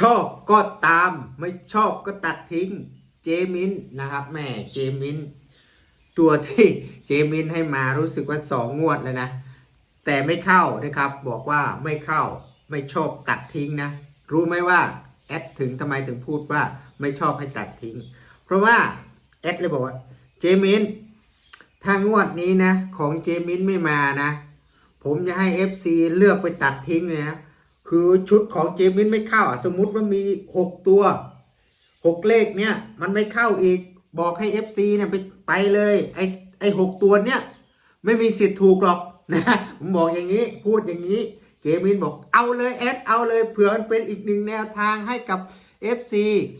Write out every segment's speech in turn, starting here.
ชอบก็ตาม ไม่ชอบก็ตัดทิ้ง เจมินนะครับแม่เจมินตัวที่เจมินให้มารู้สึกว่าสองงวดแล้วนะ แต่ไม่เข้านะครับ บอกว่าไม่เข้าไม่ชอบตัดทิ้งนะ รู้ไหมว่าแอดถึงทำไมถึงพูดว่าไม่ชอบให้ตัดทิ้ง เพราะว่าแอดเลยบอกว่าเจมินถ้างวดนี้นะ ของเจมินไม่มานะ ผมจะให้ FC เลือกไปตัดทิ้งเลยนะ คือชุดของเจมินไม่เข้าอะสมมุติว่ามี6ตัว6เลขเนี่ย มันไม่เข้าอีกบอกให้ FC เนี่ยไปไปเลย ไอ้ไอ้หกตัวเนี่ย ไม่มีสิทธิ์ถูกหรอกนะผมบอกอย่างนี้พูดอย่างนี้ เจมินบอกเอาเลยแอดเอาเลยเผื่อมันเป็นอีกหนึ่งแนวทางให้กับ FC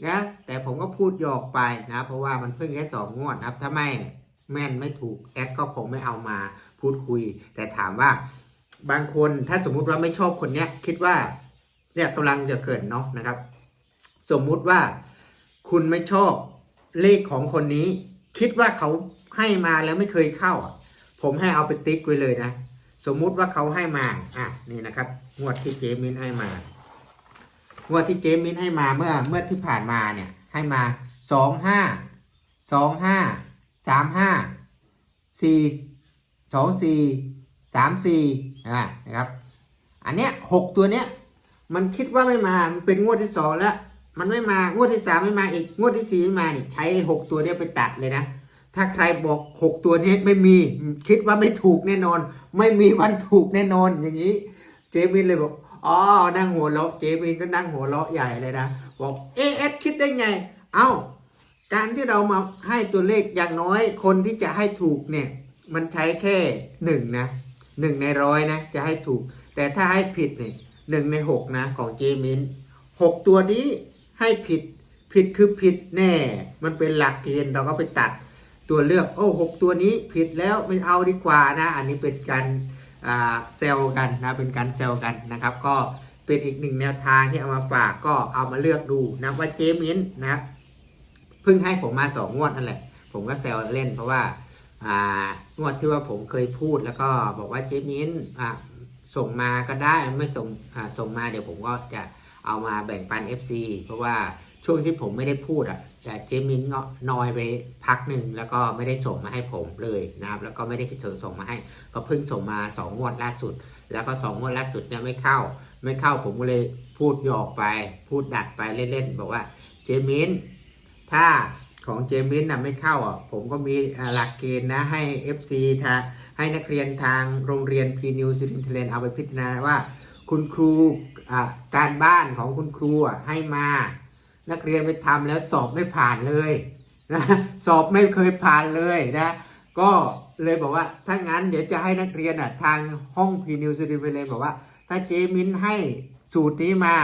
นะแต่ผมก็พูดหยอกไปนะ เพราะว่ามันเพิ่งแค่สองงวดนะถ้าไม่แม่นไม่ถูกแอดก็คงไม่เอามาพูดคุย แต่ถามว่า บางคนถ้าสมมุติว่าไม่ชอบคนเนี้ย คิดว่าเนี่ยกำลังจะเกิดเนาะนะครับ สมมุติว่าคุณไม่ชอบเลขของคนนี้ คิดว่าเขาให้มาแล้วไม่เคยเข้า ผมให้เอาไปติ๊กไว้เลยนะ สมมุติว่าเขาให้มาอะนี่นะครับงวดที่เจมินให้มางวดที่เจมินให้มาเมื่อเมื่อที่ผ่านมาเนี่ยให้มาสองห้าสองห้าสามห้าสี่สองสี่ สามสี่นะครับ อันเนี้ยหกตัวเนี้ยมันคิดว่าไม่มา มันเป็นงวดที่สองแล้ว มันไม่มา งวดที่สามไม่มาอีก งวดที่สี่ไม่มานี่ใช้หกตัวเนี้ยไปตัดเลยนะ ถ้าใครบอกหกตัวนี้ไม่มี คิดว่าไม่ถูกแน่นอน ไม่มีวันถูกแน่นอนอย่างนี้ เจมินเลยบอก อ๋อ นั่งหัวเราะ เจมินก็นั่งหัวเราะใหญ่เลยนะ บอกเอเอสคิดได้ไง เอ้า การที่เรามาให้ตัวเลขอย่างน้อย คนที่จะให้ถูกเนี่ย มันใช้แค่หนึ่งนะ หนึ่งในร้อยนะจะให้ถูก แต่ถ้าให้ผิดเนี่ยหนึ่งในหกนะของเจมินหกตัวนี้ให้ผิดผิดคือผิดแน่ มันเป็นหลักเกณฑ์เราก็ไปตัดตัวเลือกโอ้หกตัวนี้ผิดแล้วไม่เอาดีกว่านะ อันนี้เป็นการเซลกันนะเป็นการเซลกันนะครับ ก็เป็นอีกหนึ่งแนวทางที่เอามาฝากก็เอามาเลือกดูนะว่าเจมินนะเพิ่งให้ผมมาสองงวดนั่นแหละ ผมก็แซวเล่นเพราะว่า งวดที่ว่าผมเคยพูดแล้วก็บอกว่าเจมินส่งมาก็ได้ไม่ส่งส่งมาเดี๋ยวผมก็จะเอามาแบ่งปัน FC เพราะว่าช่วงที่ผมไม่ได้พูดอะแต่เจมินก็นอยไปพักหนึ่งแล้วก็ไม่ได้ส่งมาให้ผมเลยนะครับ แล้วก็ไม่ได้ส่งส่งมาให้ ก็เพิ่งส่งมาสองงวดล่าสุด แล้วก็สองงวดล่าสุดเนี่ยไม่เข้า ไม่เข้าผมก็เลยพูดหยอกไป พูดดัดไปเล่นๆบอกว่าเจมินถ้า ของเจมินน่ะไม่เข้าอะผมก็มีหลักเกณฑ์นะให้ FC ทาให้นักเรียนทางโรงเรียนพีนิวซิลินเทเลนเอาไปพิจารณาว่าคุณครูการบ้านของคุณครูอะให้มา นักเรียนไปทำแล้วสอบไม่ผ่านเลยนะสอบไม่เคยผ่านเลยนะก็เลยบอกว่าถ้างั้นเดี๋ยวจะให้นักเรียนอะทางห้องพีนิวซิลินเทเลนบอกว่า ถ้าเจมินให้สูตรนี้มา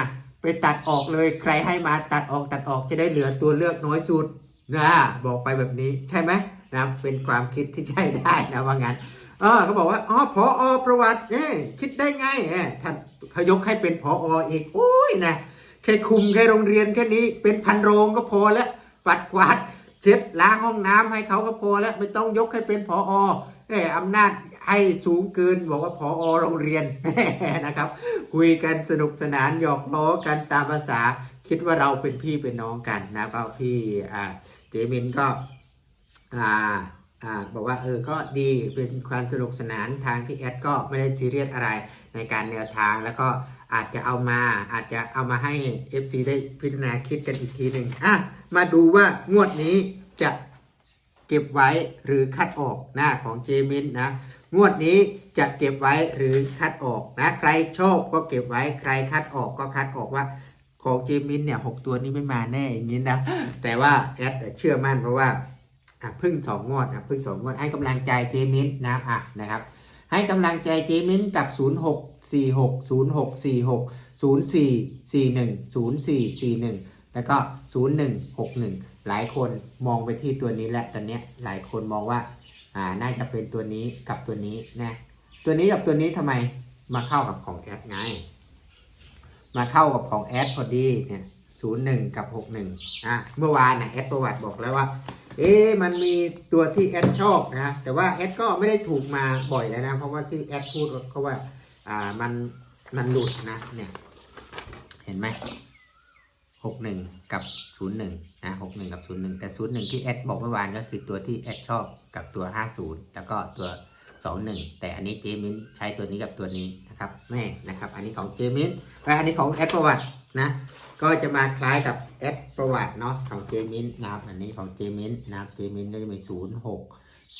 ไปตัดออกเลยใครให้มาตัดออกตัดออกจะได้เหลือตัวเลือกน้อยสุด นะบอกไปแบบนี้ใช่ไหมนะเป็นความคิดที่ใช่ได้นะว่างั้นเออเขาบอกว่าอ๋อพออประวัติเอ้ยคิดได้ไงเอ้ยท่านเขายกให้เป็นพอออีกโอ้ยนะแค่คุมแค่โรงเรียนแค่นี้เป็นพันโรงก็พอแล้วปัดกวาดเช็ดล้างห้องน้ำให้เขาก็พอแล้วไม่ต้องยกให้เป็นพออเอ้ยอำนาจให้สูงเกินบอกว่าพออโรงเรียนนะครับ คุยกันสนุกสนานหยอกล้อกันตามภาษา คิดว่าเราเป็นพี่เป็นน้องกันนะก็พี่อ่า เจมินก็อ่าอ่าบอกว่าเออก็ดีเป็นความสนุกสนานทางที่แอดก็ไม่ได้ซีเรียสอะไรในการแนวทางแล้วก็อาจจะเอามาอาจจะเอามาให้ FC ได้พิจารณาคิดกันอีกทีหนึ่งอะมาดูว่างวดนี้จะเก็บไว้หรือคัดออกนะของเจมินนะงวดนี้จะเก็บไว้หรือคัดออกนะใครโชอบก็เก็บไว้ใครคัดออกก็คัดออกว่า ของเจมินเนี่ยหกตัวนี้ไม่มาแน่อย่างนี้นะ แต่ว่าแอดเชื่อมั่นเพราะว่าอะเพึ่งสองงวดนะเพึ่งสองงวดให้กำลังใจเจมินนะอะนะครับ ให้กำลังใจเจมินกับ 0 6 4 6 0 6 4 6 0 4 4 1 0 4 4 1 แล้วก็ 0 1 6 1 หลายคนมองไปที่ตัวนี้แหละตอนเนี้ยหลายคนมองว่าอ่าน่าจะเป็นตัวนี้กับตัวนี้นะตัวนี้กับตัวนี้ทำไมมาเข้ากับของแอดไง มาเข้ากับของแอดพอดีเนี่ยศูนย์หนึ่งกับหกหนึ่งอะเมื่อวานนะแอดประวัติบอกแล้วว่า เอ๊ะมันมีตัวที่แอดชอบนะแต่ว่าแอดก็ไม่ได้ถูกมาบ่อยแล้วนะ เพราะว่าที่แอดพูดก็ว่าอ่ามันมันหลุดนะเนี่ยเห็นไหมหกหนึ่งกับศูนย์หนึ่งนะหกหนึ่งกับศูนย์หนึ่งแต่ศูนย์หนึ่งที่แอดบอกเมื่อวานก็คือตัวที่แอดชอบกับตัวห้าศูนย์แล้วก็ตัว สองหนึ่งแต่อันนี้เจมินใช้ตัวนี้กับตัวนี้นะครับแม่นะครับ อันนี้ของเจมินและอันนี้ของแอดประวัตินะก็จะมาคล้ายกับแอดประวัติเนาะของเจมินนะครับอันนี้ของเจมินนะครับเจมินก็จะมีศูนย์หก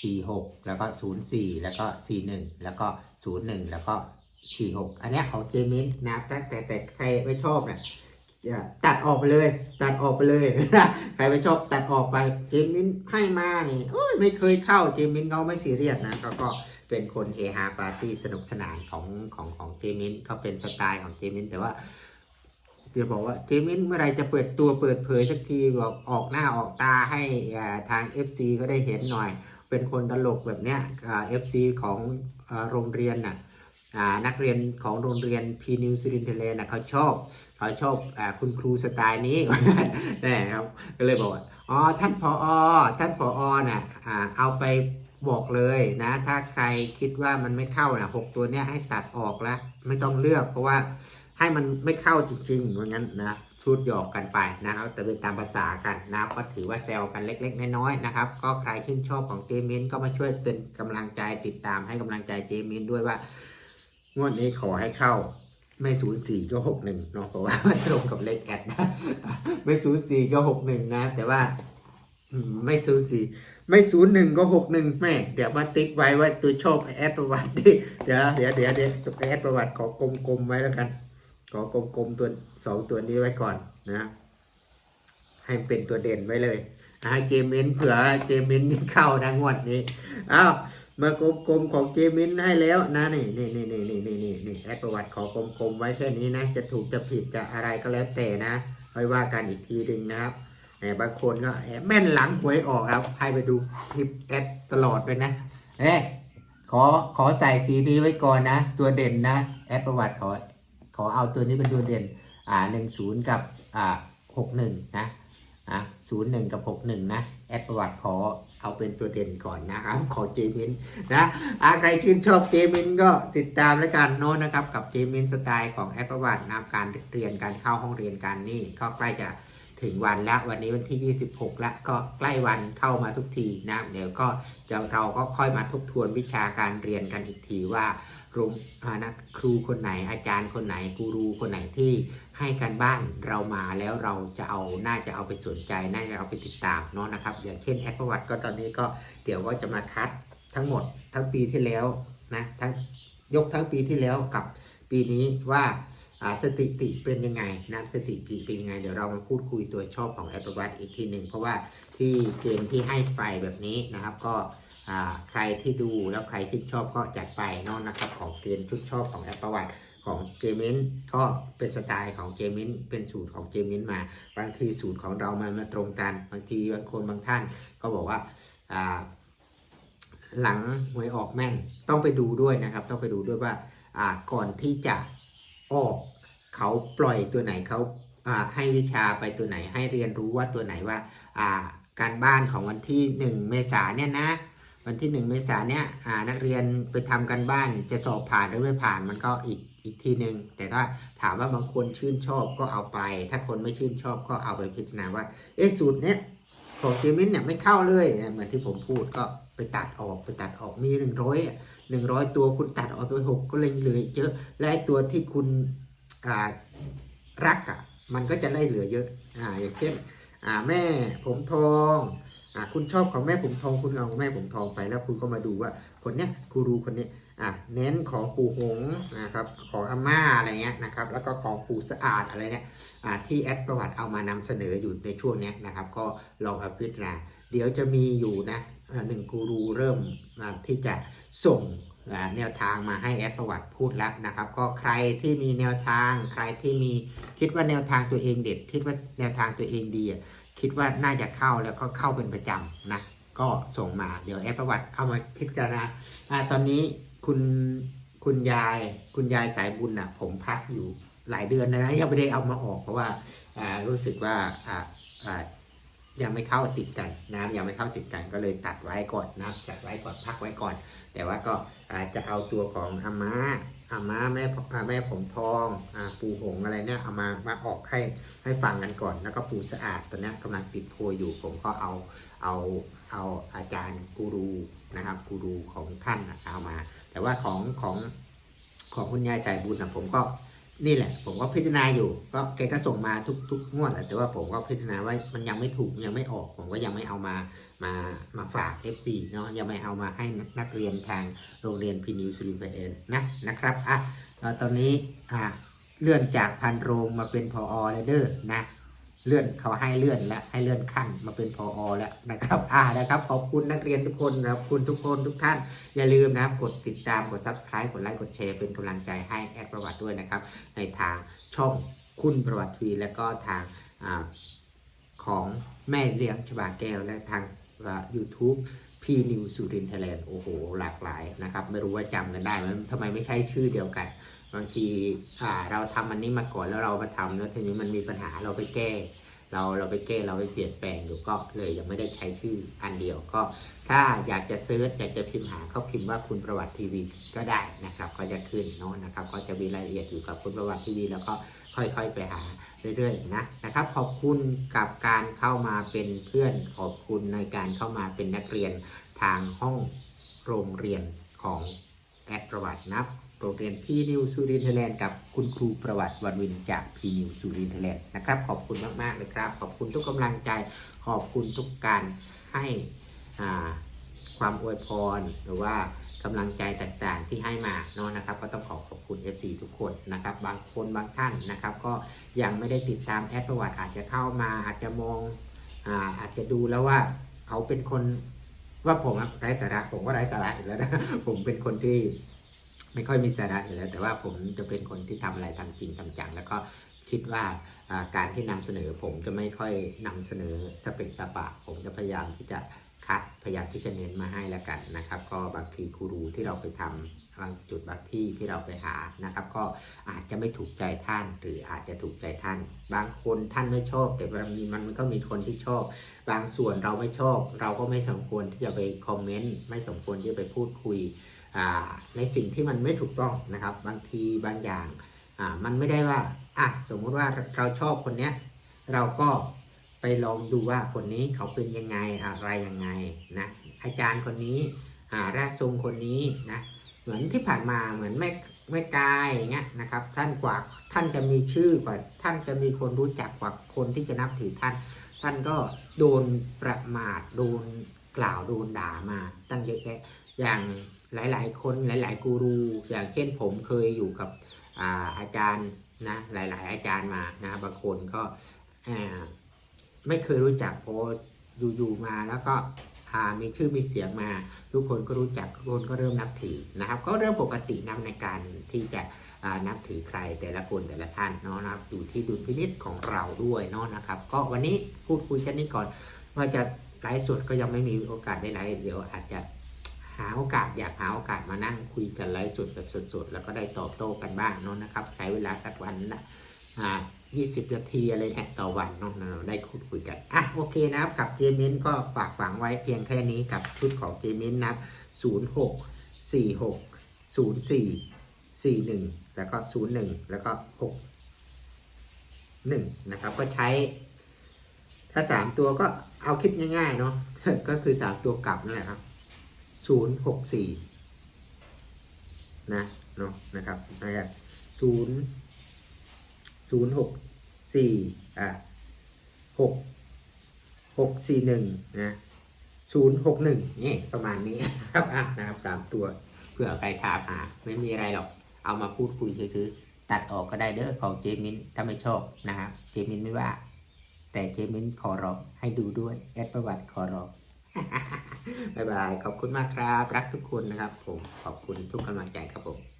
สี่หกแล้วก็ศูนย์สี่แล้วก็สี่หนึ่งแล้วก็ศูนย์หนึ่งแล้วก็สี่หกอันนี้ของเจมินนะครับแต่แต่ใครไม่ชอบเนี่ย ตัดออกไปเลย ตัดออกไปเลยใครไม่ชอบตัดออกไปเจมินให้มานี่โอ้ยไม่เคยเข้าเจมินเขาไม่ซีเรียสนะเขาก็เป็นคนเฮฮาปาร์ตี้สนุกสนานของของของเจมินเขาเป็นสไตล์ของเจมินแต่ว่าเดี๋ยวบอกว่าเจมินเมื่อไรจะเปิดตัวเปิดเผยสักทีบอกออกหน้าออกตาให้ทาง FC ก็ได้เห็นหน่อย เป็นคนตลกแบบเนี้ยเอฟซีของอโรงเรียนน่ะนักเรียนของโรงเรียนพีนิวซิลินเทเลน่ะเขาชอบ เขาชอบอคุณครูสไตล์นี้นะครับก็เลยบอกว่าอ๋อท่านผออท่านผอน่ะเอาไปบอกเลยนะ ถ้าใครคิดว่ามันไม่เข้านะหกตัวเนี้ยให้ตัดออกแล้วไม่ต้องเลือกเพราะว่าให้มันไม่เข้าจริงๆว่างั้นนะพูดหยอกกันไปนะครับ แต่เป็นตามภาษากันนะครับก็ถือว่าแซวกันเล็ก ๆ น้อยๆนะครับ ก็ใครชื่นชอบของเจมินก็มาช่วยเป็นกำลังใจติดตามให้กำลังใจเจมินด้วยว่างวดนี้ขอให้เข้า ไม่ศูนย์สี่ก็หกหนึ่งเนาะเพราะว่ามันตรงกับเลขแอดนะไม่ศูนย์สี่ก็หกหนึ่งนะ แต่ว่าไม่ศูนย์สี่ไม่ศูนย์หนึ่งก็หกหนึ่งแม่ เดี๋ยวมาติ๊กไว้ว่าตัวชอบแอดประวัติดิเดี๋ยวเดี๋ยวเดี๋ยวเดี๋ยวแอดประวัติขอกลมๆไว้แล้วกัน ขอกลมๆตัวสองตัวนี้ไว้ก่อนนะให้เป็นตัวเด่นไว้เลยนะเจมินเผื่อเจมินเข้านะงวดนี้อ้าว มากลมๆของเจมินให้แล้วนะนี่นี่นี่นี่นี่นี่นี่นี่แอดประวัติขอกลมๆไว้แค่นี้นะ จะถูกจะผิดจะอะไรก็แล้วแต่นะค่อยว่ากันอีกทีหนึ่งนะครับแต่บางคนก็แอบแม่นหลังหวยออกครับให้ไปดูคลิปแอดตลอดเลยนะเอ๊ขอขอใส่สีดีไว้ก่อนนะ ตัวเด่นนะแอดประวัติขอขอเอาตัวนี้เป็นตัวเด่นอ่าหนึ่งศูนย์กับอ่าหกหนึ่งนะ อะศูนย์หนึ่งกับหกหนึ่งนะ แอดประวัติขอเอาเป็นตัวเด่นก่อนนะครับ ขอเจมินนะอาใครชื่นชอบเจมินก็ติดตามแล้วกันโน้นนะครับ กับเจมินสไตล์ของแอดประวัตินำการเรียนการเข้าห้องเรียนการนี่ก็ใกล้จะถึงวันแล้ววันนี้วันที่ 26 แล้วก็ใกล้วันเข้ามาทุกทีนะเดี๋ยวก็จะเราก็ค่อยมาทบทวนวิชาการเรียนกันอีกทีว่า โรงอ่านักครูคนไหนอาจารย์คนไหนกูรูคนไหนที่ให้การบ้านเรามาแล้วเราจะเอาน่าจะเอาไปสนใจน่าจะเอาไปติดตามเนาะนะครับ อย่างเช่นแอดประวัติก็ตอนนี้ก็เดี๋ยวก็จะมาคัดทั้งหมดทั้งปีที่แล้วนะทั้งยกทั้งปีที่แล้วกับปีนี้ว่าสถิติเป็นยังไงนะสถิติเป็นยังไง เดี๋ยวเรามาพูดคุยตัวชอบของแอดประวัติอีกทีหนึ่งเพราะว่าที่เกมที่ให้ไปแบบนี้นะครับก็ ใครที่ดูแล้วใครที่ชอบก็จัดไปเนอกนะครับ ของเกมชุดชอบของแอปประวัติของเจมินก็เป็นสไตล์ของเจมินเป็นสูตรของเจมินมา บางทีสูตรของเรามันมาตรงกัน บางทีบางคนบางท่านก็บอกว่าหลังหวยออกแม่นต้องไปดูด้วยนะครับ ต้องไปดูด้วยว่าก่อนที่จะออกเขาปล่อยตัวไหนเขาให้วิชาไปตัวไหนให้เรียนรู้ว่าตัวไหนว่าอ่าการบ้านของวันที่หนึ่งเมษาเนี่ยนะ วันที่หนึ่งเมษาเนี่ยนักเรียนไปทำกันบ้านจะสอบผ่านหรือไม่ผ่านมันก็อีกอีกทีหนึ่งแต่ถ้าถามว่าบางคนชื่นชอบก็เอาไป ถ้าคนไม่ชื่นชอบก็เอาไปพิจารณาว่า เอ๊ะสูตรเนี้ยของเจมินเนี่ยไม่เข้าเลยเหมือนที่ผมพูดก็ไปตัดออกไปตัดออกมีหนึ่งร้อยหนึ่งร้อยตัวคุณตัดออกไปหกก็เลยเหลือเยอะ และไอ้ตัวที่คุณรักอะมันก็จะได้เหลือเยอะอ่าอย่างเช่นอ่าแม่ผมทอง อะคุณชอบของแม่ผมทองคุณเอาแม่ผมทองไปแล้วคุณก็มาดูว่าคนเนี้ยกูรูคนนี้อะเน้นของปู่หงนะครับของอาม่าอะไรเงี้ยนะครับแล้วก็ของปู่สะอาดอะไรเนี่ยอะที่แอดประวัติเอามานำเสนออยู่ในช่วงเนี้ยนะครับ ก็ลองเอาพิจารณาเดี๋ยวจะมีอยู่นะหนึ่งกูรูเริ่มที่จะส่งแนวทางมาให้แอดประวัติพูดแล้วนะครับ ก็ใครที่มีแนวทางใครที่มีคิดว่าแนวทางตัวเองเด็ด คิดว่าแนวทางตัวเองดีอะ คิดว่าน่าจะเข้าแล้วก็เข้าเป็นประจำนะ ก็ส่งมาเดี๋ยวแอปประวัติเอามาพิจารณาตอนนี้คุณคุณยายคุณยายสายบุญอะ ผมพักอยู่หลายเดือนนะยังไม่ได้เอามาออก เพราะว่าารู้สึกว่าาายังไม่เข้าติดกันนะยังไม่เข้าติดกันก็เลยตัดไว้ก่อนนะจัดไว้ก่อนพักไว้ก่อน แต่ว่าก็าจจะเอาตัวของอาม่า อาม้าแม่อาแม่ผมทองอ่าปูหงอะไรเนี่ยเอามามาออกให้ให้ฟังกันก่อน แล้วก็ปูสะอาดตอนนี้ยกำลังติดโพยอยู่ ผมก็เอาเอาเอาอาจารย์กูรูนะครับกูรูของท่านนะเอามา แต่ว่าของของของคุณยายใจบุญนะผมก็นี่แหละ ผมก็พิจารณาอยู่ก็แกก็ส่งมาทุกทุกงวดแหละแต่ว่าผมก็พิจารณาว่ามันยังไม่ถูกยังไม่ออก ผมก็ยังไม่เอามา มามาฝาก FC เนาะยังไม่เอามาให้นักเรียนทางโรงเรียนพินิวสุรินทร์ไปเองนะนะครับอะตอนนี้อะเลื่อนจากพันโรงมาเป็นพออแล้วเด้อนะเลื่อนเขาให้เลื่อนแล้วให้เลื่อนขั้นมาเป็นพออแล้วนะครับอ่านะครับ ขอบคุณนักเรียนทุกคนขอบคุณทุกคนทุกท่าน อย่าลืมนะครับกดติดตามกด subscribe กดไลค์กดแชร์เป็นกำลังใจให้แอดประวัติด้วยนะครับ ในทางช่องคุณประวัติทีและก็ทางอของแม่เลี้ยงชบาแก้วและทาง ยูทูบพี่นิวสุรินทร์ไทยแลนด์โอ้โห หลากหลายนะครับ ไม่รู้ว่าจำกันได้ไหมทำไมไม่ใช่ชื่อเดียวกัน บางทีอ่าเราทำอันนี้มาก่อนแล้วเรามาทำแล้วทีนี้มันมีปัญหาเราไปแก้ เราเราไปแก้เราไปเปลี่ยนแปลงอยู่ก็เลยยังไม่ได้ใช้ชื่ออันเดียวก็ ถ้าอยากจะเซิร์ชอยากจะพิมพ์หาเขาพิมพ์ว่าคุณประวัติทีวีก็ได้นะครับ ก็จะขึ้นเนาะนะครับ ก็จะมีรายละเอียดอยู่กับคุณประวัติทีวีแล้วก็ ค่อยๆไปหาเรื่อยๆนะนะครับ ขอบคุณกับการเข้ามาเป็นเพื่อนขอบคุณในการเข้ามาเป็นนักเรียนทางห้องโรงเรียนของแอดประวัตินะโรงเรียนพี่นิวสุรินทร์ไทแลนด์กับคุณครูประวัติวันวินจากพีนิวสุรินทร์ไทแลนด์นะครับ ขอบคุณมากๆเลยครับ ขอบคุณทุกกำลังใจ ขอบคุณทุกการให้อ่า ความอวยพร หรือว่ากำลังใจต่างๆ ที่ให้มาเนาะนะครับ ก็ต้องขอขอบคุณ FC ทุกคนนะครับ บางคนบางท่านนะครับ ก็ยังไม่ได้ติดตามแอดประวัติอาจจะเข้ามาอาจจะมองอาอาจจะดูแล้วว่าเขาเป็นคนว่าผมไร้สาระผมก็ไร้สาระอยู่แล้วนะผมเป็นคนที่ไม่ค่อยมีสาระอยู่แล้ว แต่ว่าผมจะเป็นคนที่ทำอะไรทำจริงทำจังแล้วก็คิดว่าการที่นำเสนอผมจะไม่ค่อยนำเสนอสเปกสปะ ผมจะพยายามที่จะ คัดพยายามที่จะเน้นมาให้แล้วกันนะครับ ก็บางทีครูรูที่เราไปทำบางจุดบางที่ที่เราไปหานะครับ ก็อาจจะไม่ถูกใจท่าน หรืออาจจะถูกใจท่าน บางคนท่านไม่ชอบ แต่มันมีมันก็มีคนที่ชอบ บางส่วนเราไม่ชอบ เราก็ไม่สมควรที่จะไปคอมเมนต์ไม่สมควรที่จะไปพูดคุยในสิ่งที่มันไม่ถูกต้องนะครับ บางทีบางอย่างมันไม่ได้ว่าอะสมมุติว่าเราชอบคนเนี้ยเราก็ ไปลองดูว่าคนนี้เขาเป็นยังไงอะไรยังไงนะอาจารย์คนนี้อ่าร่างทรงคนนี้นะเหมือนที่ผ่านมาเหมือนแม่แม่กายอย่างเงี้ยนะครับ ท่านกว่าท่านจะมีชื่อกว่าท่านจะมีคนรู้จักกว่าคนที่จะนับถือท่าน ท่านก็โดนประมาทโดนกล่าวโดนด่ามา ตั้งเยอะแยะอย่างหลาย ๆ คนหลาย ๆ กูรู อย่างเช่นผมเคยอยู่กับอาอาจารย์นะหลาย ๆ อาจารย์มานะบางคนก็อ่า ไม่เคยรู้จักโพออยู่ๆมาแล้วก็มีชื่อมีเสียงมา ทุกคนก็รู้จักทุกคนก็เริ่มนับถือนะครับ ก็เริ่มปกตินำในการที่จะนับถือใครแต่ละคนแต่ละท่านเนาะนะครับอยู่ที่ดุลพินิจของเราด้วยเนาะนะครับ ก็วันนี้พูดคุยแค่นี้ก่อน ว่าจะไลฟ์สดก็ยังไม่มีโอกาสได้ไลฟ์เดี๋ยวอาจจะหาโอกาสอยากหาโอกาสมานั่งคุยกันไลฟ์สดแบบสดๆแล้วก็ได้ตอบโต้กันบ้างเนาะนะครับ ใช้เวลาสักวันละอ่า 20 นาทีอะไรเนี่ต่อวันเนาะเราได้คุยคุยกัน อะ โอเคนะครับ กับเจมินก็ฝากฝังไว้เพียงแค่นี้กับชุดของเจมินนะครับ06 46 04 41 แล้วก็ 01 แล้วก็ 6 1 นะครับ ก็ใช้ ถ้า 3 ตัวก็เอาคิดง่ายๆ เนาะก็คือ 3 ตัวกลับนั่นแหละครับ 064 นะเนาะนะครับนะครับ0 ศูนย์หกสี่อะหกหกสี่หนึ่งนะศูนย์หกหนึ่งนี่ประมาณนี้ครับอะนะครับสามตัวเพื่อใครถามหาไม่มีอะไรหรอก เอามาพูดคุยซื้อๆตัดออกก็ได้เด้อของเจมินถ้าไม่ชอบนะครับเจมินไม่ว่า แต่เจมินขอร้องให้ดูด้วยแอดประวัติขอร้องบ๊ายบาย ขอบคุณมากครับ รักทุกคนนะครับผม ขอบคุณทุกกำลังใจครับผม